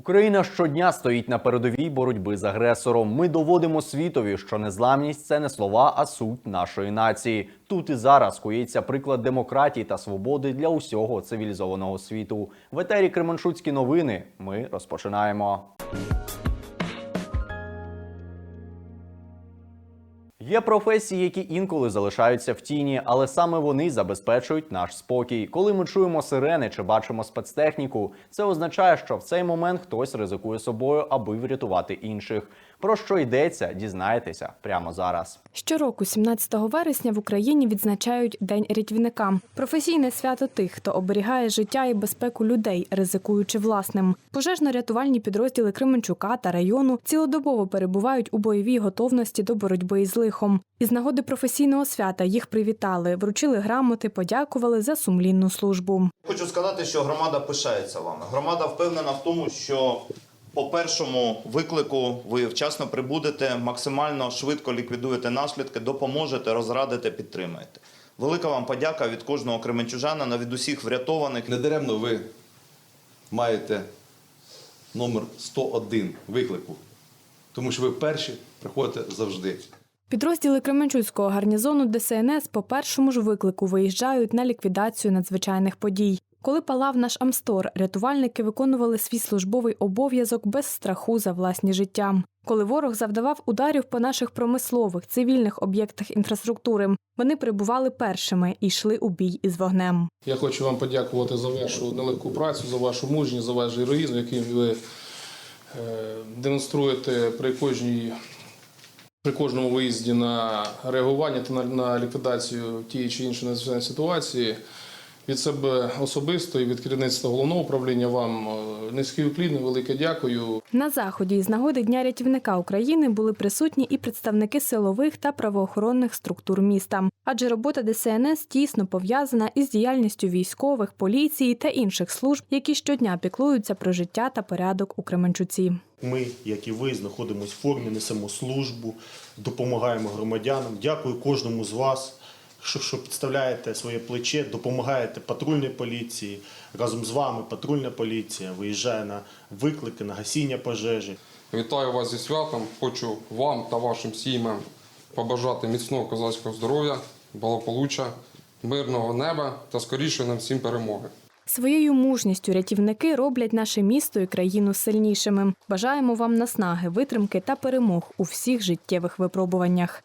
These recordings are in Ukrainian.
Україна щодня стоїть на передовій боротьби з агресором. Ми доводимо світові, що незламність це не слова, а суть нашої нації. Тут і зараз кується приклад демократії та свободи для усього цивілізованого світу. В етері Кременшуцькі новини. Ми розпочинаємо. Є професії, які інколи залишаються в тіні, але саме вони забезпечують наш спокій. Коли ми чуємо сирени чи бачимо спецтехніку, це означає, що в цей момент хтось ризикує собою, аби врятувати інших. Про що йдеться, дізнаєтеся прямо зараз. Щороку, 17 вересня, в Україні відзначають День рятівника. Професійне свято тих, хто оберігає життя і безпеку людей, ризикуючи власним. Пожежно-рятувальні підрозділи Кременчука та району цілодобово перебувають у бойовій готовності до боротьби із лихом. Із нагоди професійного свята їх привітали, вручили грамоти, подякували за сумлінну службу. Хочу сказати, що громада пишається вами. Громада впевнена в тому, що по першому виклику ви вчасно прибудете, максимально швидко ліквідуєте наслідки, допоможете, розрадите, підтримаєте. Велика вам подяка від кожного кременчужанина, від усіх врятованих. Недаремно ви маєте номер 101 виклику, тому що ви перші приходите завжди. Підрозділи Кременчуцького гарнізону ДСНС по першому ж виклику виїжджають на ліквідацію надзвичайних подій. Коли палав наш Амстор, рятувальники виконували свій службовий обов'язок без страху за власні життя. Коли ворог завдавав ударів по наших промислових цивільних об'єктах інфраструктури, вони прибували першими і йшли у бій із вогнем. Я хочу вам подякувати за вашу нелегку працю, за вашу мужність, за ваш героїзм, який ви е, демонструєте при кожній. При кожному виїзді на реагування та на ліквідацію тієї чи іншої надзвичайної ситуації від себе особисто і від керівництва головного управління вам е, низький уклін, велике дякую. На заході із нагоди Дня рятівника України були присутні і представники силових та правоохоронних структур міста, адже робота ДСНС тісно пов'язана із діяльністю військових, поліції та інших служб, які щодня піклуються про життя та порядок у Кременчуці. Ми, як і ви, знаходимося в формі, несемо службу, допомагаємо громадянам. Дякую кожному з вас, що, що підставляєте своє плече, допомагаєте патрульній поліції. Разом з вами патрульна поліція виїжджає на виклики, на гасіння пожежі. Вітаю вас зі святом. Хочу вам та вашим сім'ям побажати міцного козацького здоров'я, благополуччя, мирного неба та скорішої нам всім перемоги. Своєю мужністю рятівники роблять наше місто і країну сильнішими. Бажаємо вам наснаги, витримки та перемог у всіх життєвих випробуваннях.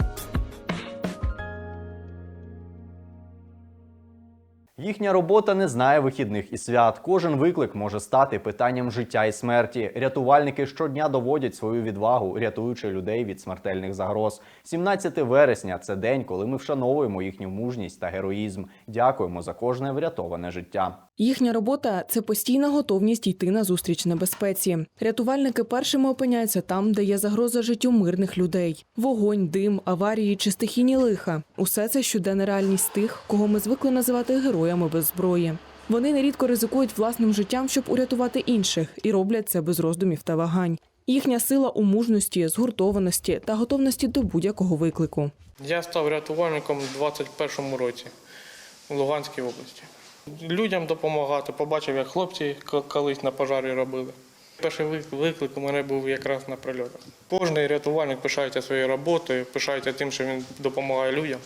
Їхня робота не знає вихідних і свят. Кожен виклик може стати питанням життя і смерті. Рятувальники щодня доводять свою відвагу, рятуючи людей від смертельних загроз. 17 вересня це день, коли ми вшановуємо їхню мужність та героїзм. Дякуємо за кожне врятоване життя. Їхня робота це постійна готовність йти на зустріч небезпеці. Рятувальники першими опиняються там, де є загроза життю мирних людей: вогонь, дим, аварії чи стихійні лиха. Усе це щоденна реальність тих, кого ми звикли називати героями без зброї. Вони нерідко ризикують власним життям, щоб урятувати інших, і роблять це без роздумів та вагань. Їхня сила у мужності, згуртованості та готовності до будь-якого виклику. Я став рятувальником у 21-му році у Луганській області. Людям допомагати, побачив, як хлопці колись на пожарі робили. Перший вик- виклик у мене був якраз на прильотах. Кожний рятувальник пишається своєю роботою, пишається тим, що він допомагає людям.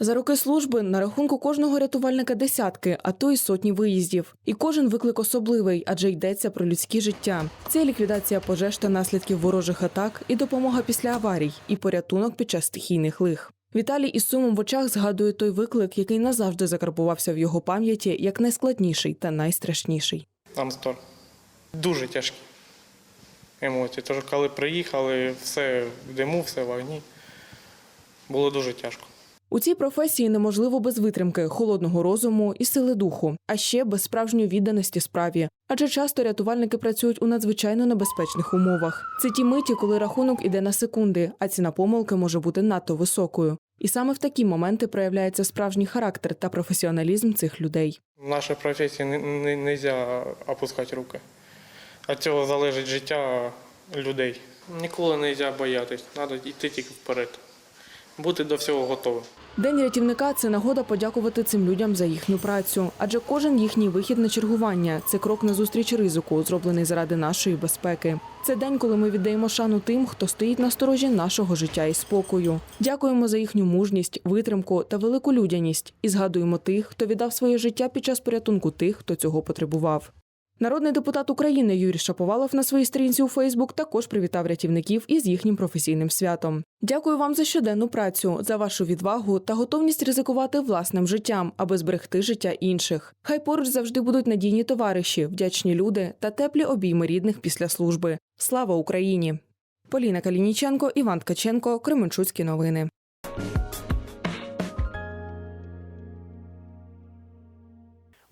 За роки служби на рахунку кожного рятувальника десятки, а то й сотні виїздів. І кожен виклик особливий, адже йдеться про людські життя. Це ліквідація пожеж та наслідків ворожих атак, і допомога після аварій, і порятунок під час стихійних лих. Віталій із сумом в очах згадує той виклик, який назавжди закарбувався в його пам'яті як найскладніший та найстрашніший. Амстор. Дуже тяжкі емоції. Тож, коли приїхали, все в диму, все в вогні. Було дуже тяжко. У цій професії неможливо без витримки, холодного розуму і сили духу, а ще без справжньої відданості справі. Адже часто рятувальники працюють у надзвичайно небезпечних умовах. Це ті миті, коли рахунок іде на секунди, а ціна помилки може бути надто високою. І саме в такі моменти проявляється справжній характер та професіоналізм цих людей. В нашій професії не, не, можна опускати руки. Від цього залежить життя людей. Ніколи не можна боятись, треба йти тільки вперед. Бути до всього готовим. День рятівника це нагода подякувати цим людям за їхню працю, адже кожен їхній вихід на чергування це крок на зустріч ризику, зроблений заради нашої безпеки. Це день, коли ми віддаємо шану тим, хто стоїть на сторожі нашого життя і спокою. Дякуємо за їхню мужність, витримку та велику людяність і згадуємо тих, хто віддав своє життя під час порятунку тих, хто цього потребував. Народний депутат України Юрій Шаповалов на своїй сторінці у Фейсбук також привітав рятівників із їхнім професійним святом. Дякую вам за щоденну працю, за вашу відвагу та готовність ризикувати власним життям, аби зберегти життя інших. Хай поруч завжди будуть надійні товариші, вдячні люди та теплі обійми рідних після служби. Слава Україні! Поліна Калініченко, Іван Ткаченко, Кременчуцькі новини.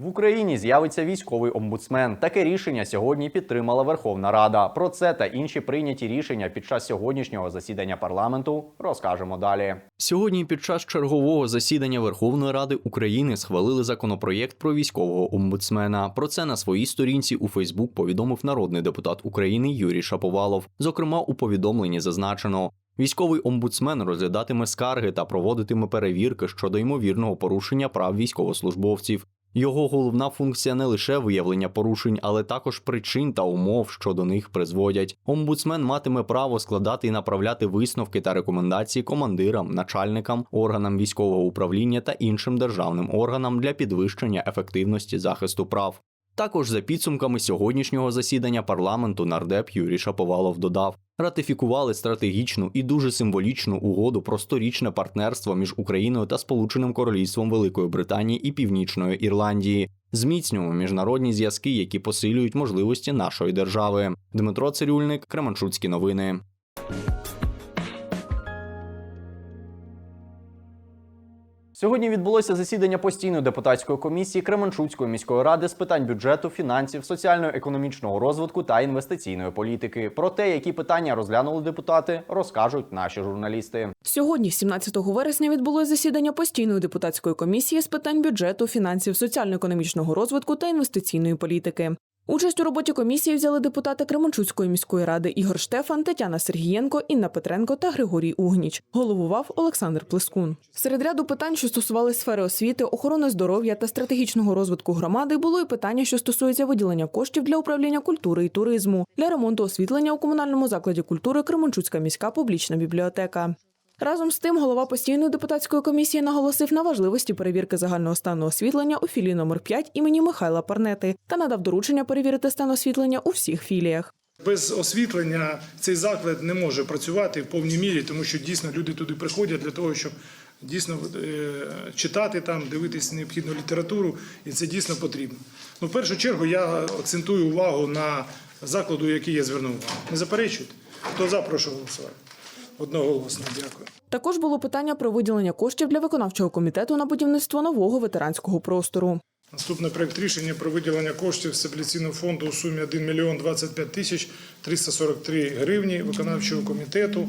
В Україні з'явиться військовий омбудсмен. Таке рішення сьогодні підтримала Верховна Рада. Про це та інші прийняті рішення під час сьогоднішнього засідання парламенту розкажемо далі. Сьогодні під час чергового засідання Верховної Ради України схвалили законопроєкт про військового омбудсмена. Про це на своїй сторінці у Фейсбук повідомив народний депутат України Юрій Шаповалов. Зокрема, у повідомленні зазначено. Військовий омбудсмен розглядатиме скарги та проводитиме перевірки щодо ймовірного порушення прав військовослужбовців. Його головна функція не лише виявлення порушень, але також причин та умов, що до них призводять. Омбудсмен матиме право складати і направляти висновки та рекомендації командирам, начальникам, органам військового управління та іншим державним органам для підвищення ефективності захисту прав. Також за підсумками сьогоднішнього засідання парламенту нардеп Юрій Шаповалов додав, ратифікували стратегічну і дуже символічну угоду про сторічне партнерство між Україною та Сполученим Королівством Великої Британії і Північної Ірландії. Зміцнюємо міжнародні зв'язки, які посилюють можливості нашої держави. Дмитро Цирюльник, Кременчуцькі новини. Сьогодні відбулося засідання постійної депутатської комісії Кременчуцької міської ради з питань бюджету, фінансів, соціально-економічного розвитку та інвестиційної політики. Про те, які питання розглянули депутати, розкажуть наші журналісти. Сьогодні, 17 вересня, відбулось засідання постійної депутатської комісії з питань бюджету, фінансів, соціально-економічного розвитку та інвестиційної політики. Участь у роботі комісії взяли депутати Кременчуцької міської ради Ігор Штефан, Тетяна Сергієнко, Інна Петренко та Григорій Угніч. Головував Олександр Плескун. Серед ряду питань, що стосували сфери освіти, охорони здоров'я та стратегічного розвитку громади, було і питання, що стосується виділення коштів для управління культури і туризму, для ремонту освітлення у комунальному закладі культури Кременчуцька міська публічна бібліотека. Разом з тим, голова постійної депутатської комісії наголосив на важливості перевірки загального стану освітлення у філії номер 5 імені Михайла Парнети та надав доручення перевірити стан освітлення у всіх філіях. Без освітлення цей заклад не може працювати в повній мірі, тому що дійсно люди туди приходять для того, щоб дійсно е, читати там, дивитись необхідну літературу, і це дійсно потрібно. Ну, в першу чергу я акцентую увагу на закладу, який я звернув. Не заперечуйте. Хто за, прошу голосувати. Одноголосно, дякую. Також було питання про виділення коштів для виконавчого комітету на будівництво нового ветеранського простору. Наступний проект рішення про виділення коштів стабіляційного фонду у сумі 1 мільйон 25 тисяч 343 гривні виконавчого комітету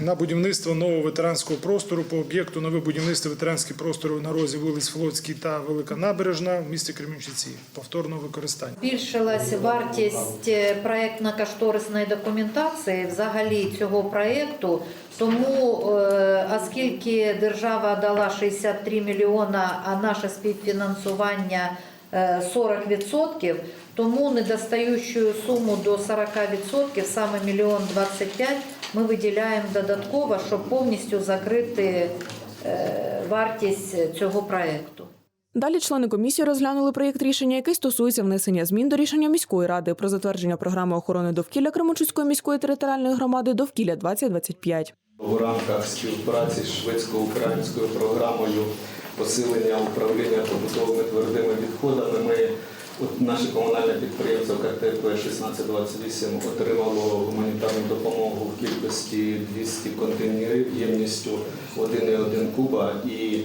на будівництво нового ветеранського простору по об'єкту нове будівництво ветеранських просторів на розі вулиць Флотській та Велика Набережна в місті Кременчуці. Повторного використання. Збільшилась вартість е, проєктно-кошторисної документації взагалі цього проєкту. Тому, е, оскільки держава дала 63 мільйона, а наше співфінансування е, 40%, тому недостаючу суму до 40%, саме мільйон 25, ми виділяємо додатково, щоб повністю закрити е, вартість цього проєкту. Далі члени комісії розглянули проєкт рішення, який стосується внесення змін до рішення міської ради про затвердження програми охорони довкілля Кременчуцької міської територіальної громади довкілля 2025 В рамках співпраці з шведсько-українською програмою посилення управління побутовими твердими відходами ми от наше комунальне підприємство КТП 1628 отримало гуманітарну допомогу в кількості 200 контейнерів ємністю 1,1 куба, і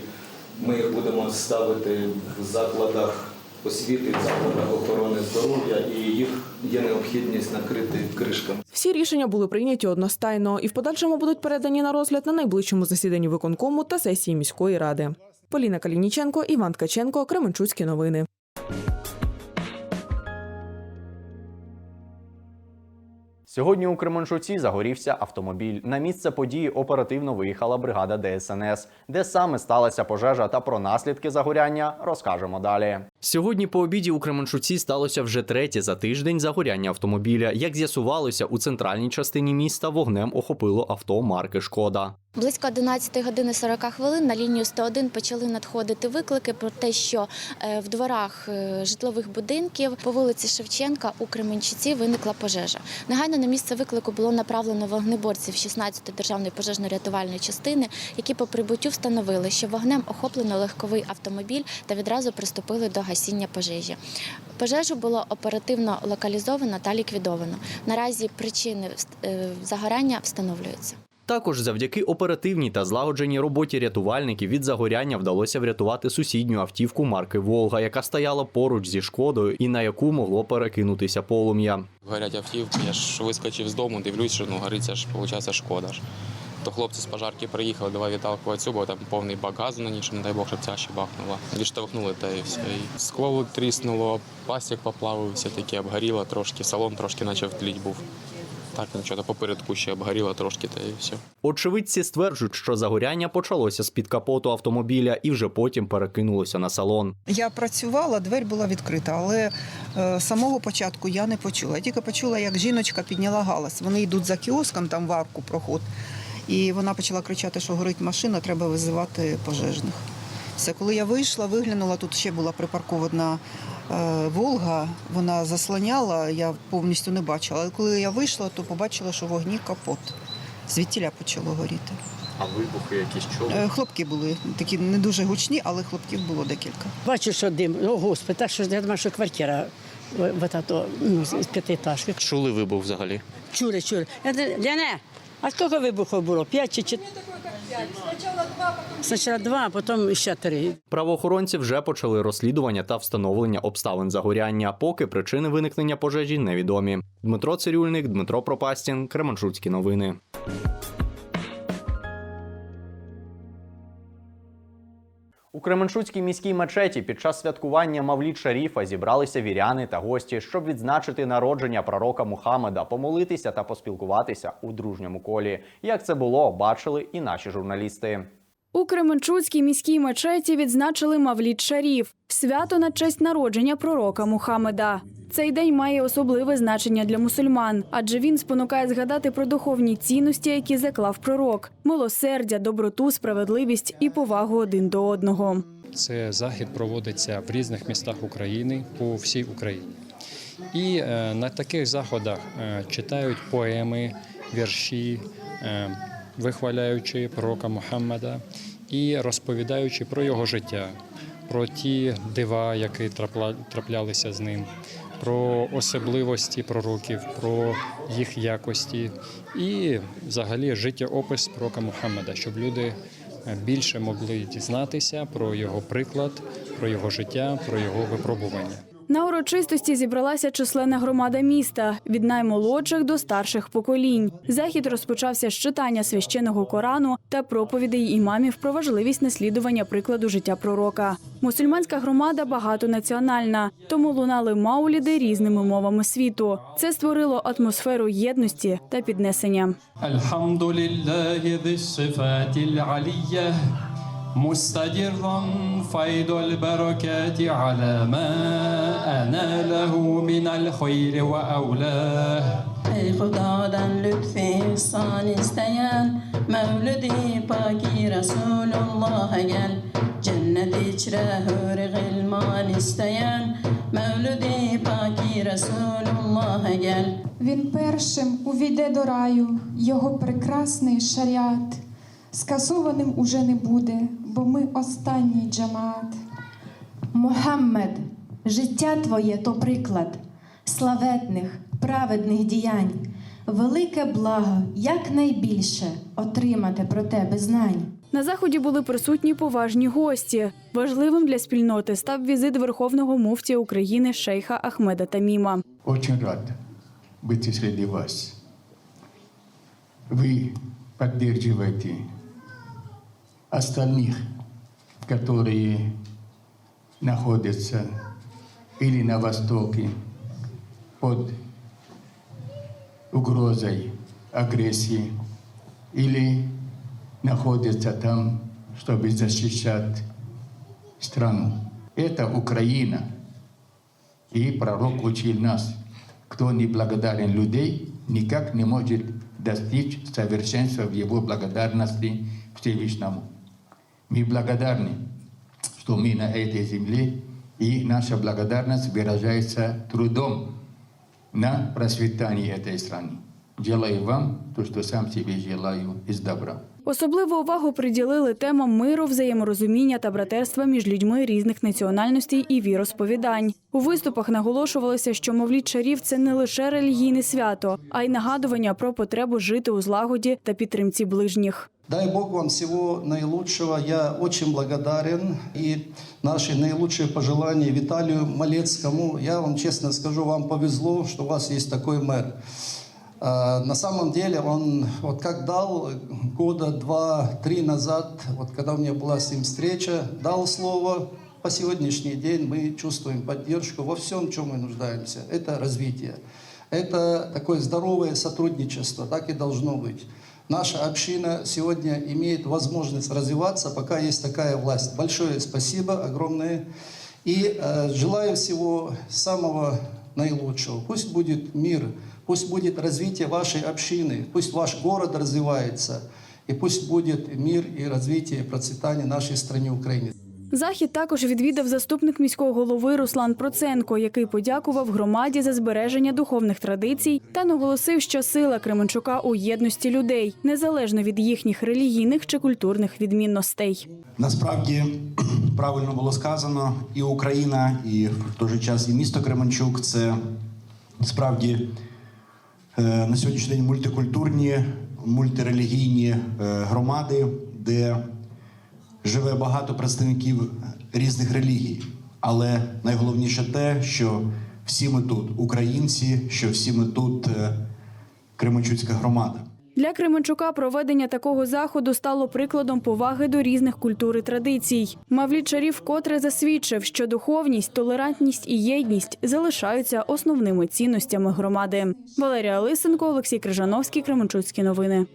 ми їх будемо ставити в закладах освіти, в закладах охорони здоров'я, і їх є необхідність накрити кришками. Всі рішення були прийняті одностайно і в подальшому будуть передані на розгляд на найближчому засіданні виконкому та сесії міської ради. Поліна Калініченко, Іван Ткаченко, Кременчуцькі новини. Сьогодні у Кременчуці загорівся автомобіль. На місце події оперативно виїхала бригада ДСНС. Де саме сталася пожежа та про наслідки загоряння розкажемо далі. Сьогодні по обіді у Кременчуці сталося вже третє за тиждень загоряння автомобіля. Як з'ясувалося, у центральній частині міста вогнем охопило авто марки Шкода. Близько 11 години 40 хвилин на лінію 101 почали надходити виклики про те, що е, в дворах е, житлових будинків по вулиці Шевченка у Кременчуці виникла пожежа. Негайно на місце виклику було направлено вогнеборців 16-ї державної пожежно-рятувальної частини, які по прибуттю встановили, що вогнем охоплено легковий автомобіль та відразу приступили до гасіння пожежі. Пожежу було оперативно локалізовано та ліквідовано. Наразі причини е, загорання встановлюються. Також завдяки оперативній та злагодженій роботі рятувальників від загоряння вдалося врятувати сусідню автівку марки Волга, яка стояла поруч зі шкодою і на яку могло перекинутися полум'я. Горять автівки, я ж вискочив з дому, дивлюсь, що ну, гориться ж, виходить, шкода ж. То хлопці з пожарки приїхали, давай відталкувати цю, бо там повний бак газу на ній, щоб, не дай Бог, щоб ця ще бахнула. Відштовхнули та і все. І скло тріснуло, пластик поплавився, таке обгоріло трошки, салон трошки почав тліть був. Так, нічого, попередку ще обгоріло трошки, та і все. Очевидці стверджують, що загоряння почалося з-під капоту автомобіля і вже потім перекинулося на салон. Я працювала, двері була відкрита, але е, самого початку я не почула. Я тільки почула, як жіночка підняла галас. Вони йдуть за кіоском, там в арку проход. І вона почала кричати, що горить машина, треба визивати пожежних. Все, коли я вийшла, виглянула, тут ще була припаркована е, Волга, вона заслоняла, я повністю не бачила. Але коли я вийшла, то побачила, що в вогні капот. Звідтіля почало горіти. А вибухи якісь чули? Е, Хлопки були такі не дуже гучні, але хлопків було декілька. Бачу, що дим. О, господи, так що я думаю, що квартира в- в ето, ну, з п'ятиэтажки. Чули вибух взагалі? Чули, чули. Я не- Ляне, а скільки вибухів було? П'ять чи чотири? Спочатку два, потім ще три. Правоохоронці вже почали розслідування та встановлення обставин загоряння, поки причини виникнення пожежі невідомі. Дмитро Цирюльник, Дмитро Пропастін, Кременчуцькі новини. У Кременчуцькій міській мечеті під час святкування Мавліт Шаріфа зібралися віряни та гості, щоб відзначити народження пророка Мухаммеда, помолитися та поспілкуватися у дружньому колі. Як це було, бачили і наші журналісти. У Кременчуцькій міській мечеті відзначили Мавлід Шаріф свято на честь народження пророка Мухаммеда. Цей день має особливе значення для мусульман, адже він спонукає згадати про духовні цінності, які заклав пророк: милосердя, доброту, справедливість і повагу один до одного. Це захід проводиться в різних містах України по всій Україні. І е, на таких заходах е, читають поеми, вірші, е, вихваляючи пророка Мухаммеда і розповідаючи про його життя, про ті дива, які траплялися з ним, про особливості пророків, про їх якості і взагалі життєопис пророка Мухаммеда, щоб люди більше могли дізнатися про його приклад, про його життя, про його випробування. На урочистості зібралася численна громада міста від наймолодших до старших поколінь. Захід розпочався з читання священого Корану та проповідей імамів про важливість наслідування прикладу життя пророка. Мусульманська громада багатонаціональна, тому лунали мауліди різними мовами світу. Це створило атмосферу єдності та піднесення. Альхамдулілля لله ذي الصفات العلية مستدرا فيض البركات على ما أناله من الخير وأولاه Ey Hudadan lütfi ihsan isteyen Mevlidi paki Resulullah'a gel Cennet içre hür gılman isteyen Mevlidi paki Resulullah'a gel Він першим увійде до раю, його прекрасний шаріат. Скасованим уже не буде, бо ми останній джамаат. Мухаммед, життя твоє то приклад славетних, праведних діянь, велике благо, якнайбільше отримати про тебе знань. На заході були присутні поважні гості. Важливим для спільноти став візит верховного муфтія України шейха Ахмеда Таміма. Очень рад быть среди вас. Вы поддерживаете остальных, которые находятся или на Востоке под угрозой агрессии или находятся там, чтобы защищать страну. Это Украина. И пророк учил нас, кто не благодарен людей, никак не может достичь совершенства в его благодарности Всевышнему. Мы благодарны, что мы на этой земле, и наша благодарность выражается трудом на процветание этой страны. Желаю вам то, что сам себе желаю из добра. Особливу увагу приділили темам миру, взаєморозуміння та братерства між людьми різних національностей і віросповідань. У виступах наголошувалося, що мовліт шарів це не лише релігійне свято, а й нагадування про потребу жити у злагоді та підтримці ближніх. Дай Бог вам всего наилучшего. Я очень благодарен. И наши наилучшие пожелания Виталию Малецкому. Я вам честно скажу, вам повезло, что у вас есть такой мэр. А, На самом деле он вот как дал года два-три назад, вот когда у меня была с ним встреча, дал слово, по сегодняшний день мы чувствуем поддержку во всем, чем мы нуждаемся. Это развитие. Это такое здоровое сотрудничество, так и должно быть. Наша община сегодня имеет возможность развиваться, пока есть такая власть. Большое спасибо, огромное. И э, желаю всего самого наилучшего. Пусть будет мир, пусть будет развитие вашей общины, пусть ваш город развивается, и пусть будет мир и развитие и процветание нашей стране Украине. Захід також відвідав заступник міського голови Руслан Проценко, який подякував громаді за збереження духовних традицій та наголосив, що сила Кременчука у єдності людей, незалежно від їхніх релігійних чи культурних відмінностей. Насправді правильно було сказано, і Україна, і в той же час і місто Кременчук це справді е, на сьогоднішній день мультикультурні, мультирелігійні е, громади, де живе багато представників різних релігій. Але найголовніше те, що всі ми тут українці, що всі ми тут е, Кременчуцька громада. Для Кременчука проведення такого заходу стало прикладом поваги до різних культур і традицій. Мавліт Шарів вкотре засвідчив, що духовність, толерантність і єдність залишаються основними цінностями громади. Валерія Лисенко, Олексій Крижановський, Кременчуцькі новини.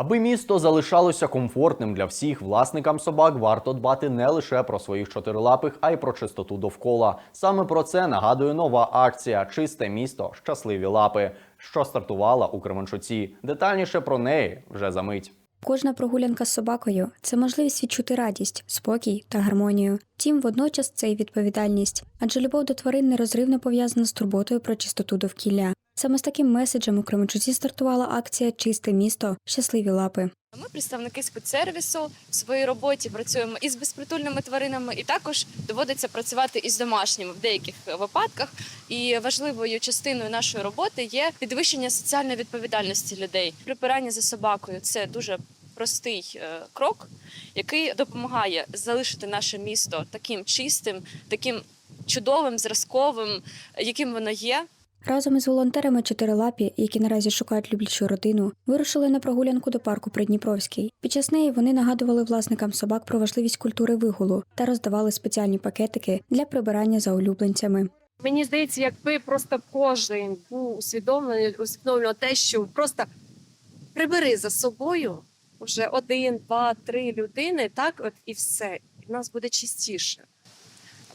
Аби місто залишалося комфортним для всіх, власникам собак варто дбати не лише про своїх чотирилапих, а й про чистоту довкола. Саме про це нагадує нова акція Чисте місто, щасливі лапи, що стартувала у Кременчуці. Детальніше про неї вже за мить. Кожна прогулянка з собакою це можливість відчути радість, спокій та гармонію. Втім, водночас це і відповідальність, адже любов до тварин нерозривно пов'язана з турботою про чистоту довкілля. Саме з таким меседжем у Кременчуці стартувала акція Чисте місто, щасливі лапи. Ми представники спецсервісу в своїй роботі працюємо із безпритульними тваринами, і також доводиться працювати із домашніми в деяких випадках. І важливою частиною нашої роботи є підвищення соціальної відповідальності людей. Припирання за собакою це дуже простий е, крок, який допомагає залишити наше місто таким чистим, таким чудовим, зразковим, яким воно є. Разом із волонтерами чотирилапі, які наразі шукають люблячу родину, вирушили на прогулянку до парку Придніпровський. Під час неї вони нагадували власникам собак про важливість культури вигулу та роздавали спеціальні пакетики для прибирання за улюбленцями. Мені здається, якби просто кожен був усвідомлений, усвідомлював те, що просто прибери за собою вже один, два, три людини, так от і все. І в нас буде чистіше.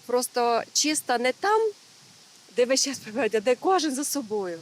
Просто чисто не там, де весь час прибирають, а де кожен за собою.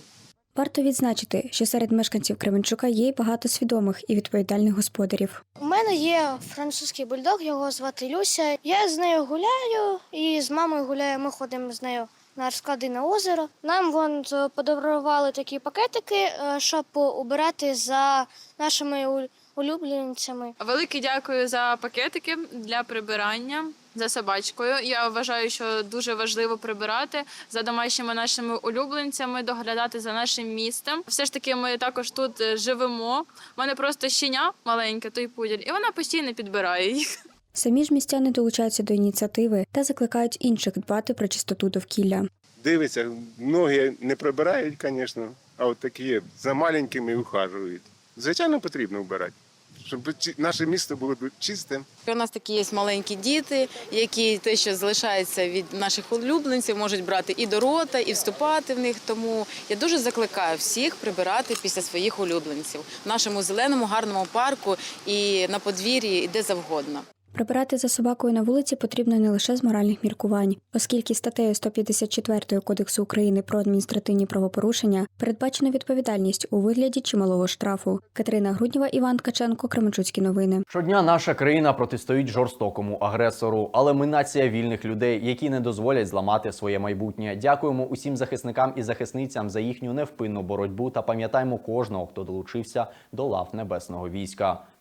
Варто відзначити, що серед мешканців Кременчука є й багато свідомих і відповідальних господарів. У мене є французький бульдог, його звати Люся. Я з нею гуляю і з мамою гуляю. Ми ходимо з нею на розклади на озеро. Нам вон подарували такі пакетики, е, щоб убирати за нашими у- улюбленцями. Велике дякую за пакетики для прибирання за собачкою. Я вважаю, що дуже важливо прибирати за домашніми нашими улюбленцями, доглядати за нашим містом. Все ж таки, ми також тут е, живемо. У мене просто щеня маленьке, той пуділь, і вона постійно підбирає їх. Самі ж містяни долучаються до ініціативи та закликають інших дбати про чистоту довкілля. Дивиться, многі не прибирають, звісно, а от такі є, за маленькими ухажують. Звичайно, потрібно вбирати. Щоб наше місто було чистим. У нас такі є маленькі діти, які те, що залишається від наших улюбленців, можуть брати і до рота, і вступати в них. Тому я дуже закликаю всіх прибирати після своїх улюбленців в нашому зеленому гарному парку і на подвір'ї, і де завгодно. Прибирати за собакою на вулиці потрібно не лише з моральних міркувань, оскільки статтею 154 Кодексу України про адміністративні правопорушення передбачена відповідальність у вигляді чималого штрафу. Катерина Груднєва, Іван Ткаченко, Кременчуцькі новини. Щодня наша країна протистоїть жорстокому агресору, але ми нація вільних людей, які не дозволять зламати своє майбутнє. Дякуємо усім захисникам і захисницям за їхню невпинну боротьбу та пам'ятаємо кожного, хто долучився до лав небесного війська.